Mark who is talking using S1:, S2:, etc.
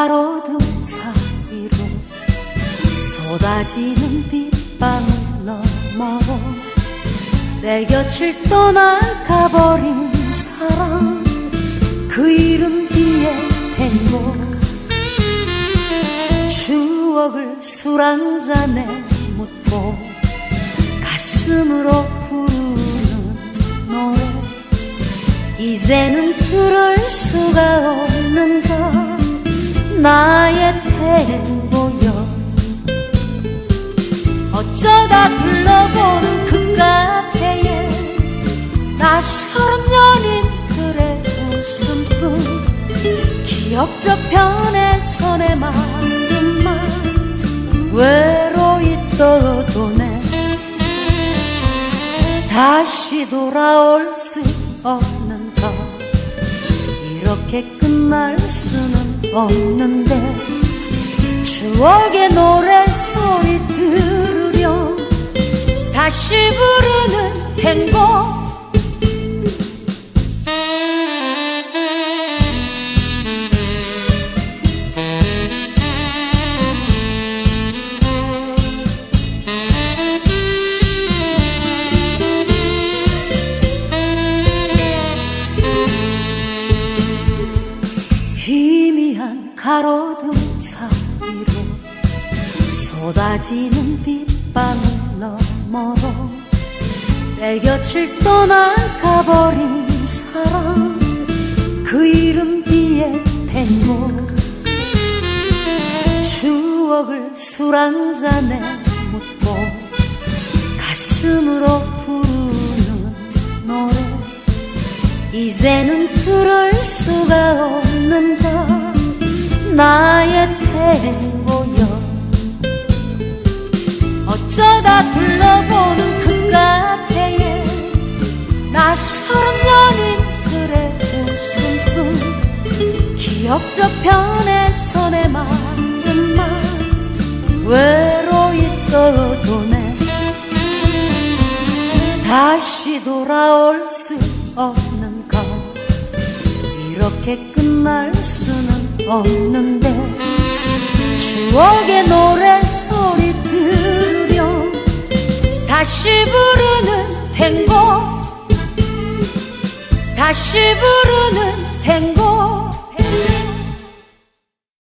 S1: 가로등 사이로 쏟아지는 빗방울 너머로 내 곁을 떠나가버린 사람 그 이름 뒤에 탱고 추억을 술 한 잔에 묻고 가슴으로 부르는 노래. 이제는 들을 수가 없는가 나의 탱고여. 어쩌다 둘러본 그 카페에 낯설은 연인들의 웃음뿐. 기억 저편에서 내 마음만 외로이 떠도네. 다시 돌아올 수 없는 것. 이렇게 끝 날 수는 없는데 추억의 노래 소리 들으렴. 다시 부르는 행복 가로등 사이로 쏟아지는 빗방울 너머로 내 곁을 떠나가버린 사람 그 이름 뒤에 탱고 추억을 술 한 잔에 묻고 가슴으로 부르는 노래. 이제는 들을 없는가 나의 태고여. 어쩌다 둘러보는 그 카페에 낯설은 연인들의 웃음뿐 기억 저편에서 내 마음만 외로이 떠도네. 다시 돌아올 수것 이렇게 끝날 수는 없는데 추억의 노래소리 들으렴. 다시 부르는 탱고 다시 부르는 탱고